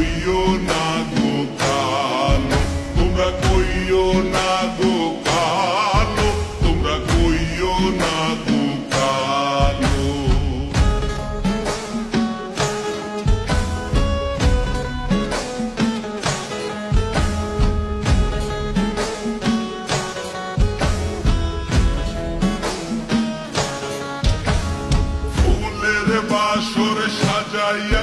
কইও না গো কালো, তোমরা কইও না গো কালো, তোমরা কইও না গো কালো। ফুলের বাসর সাজাইয়া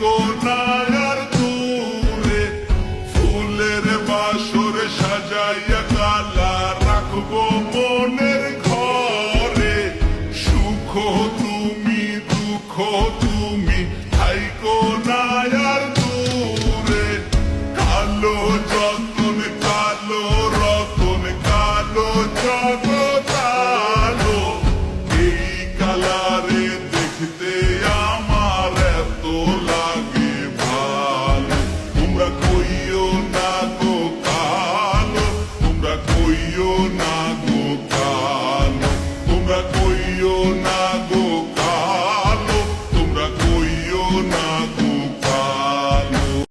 কোনাগার তুলে ফুলের বাসর সাজাইয়া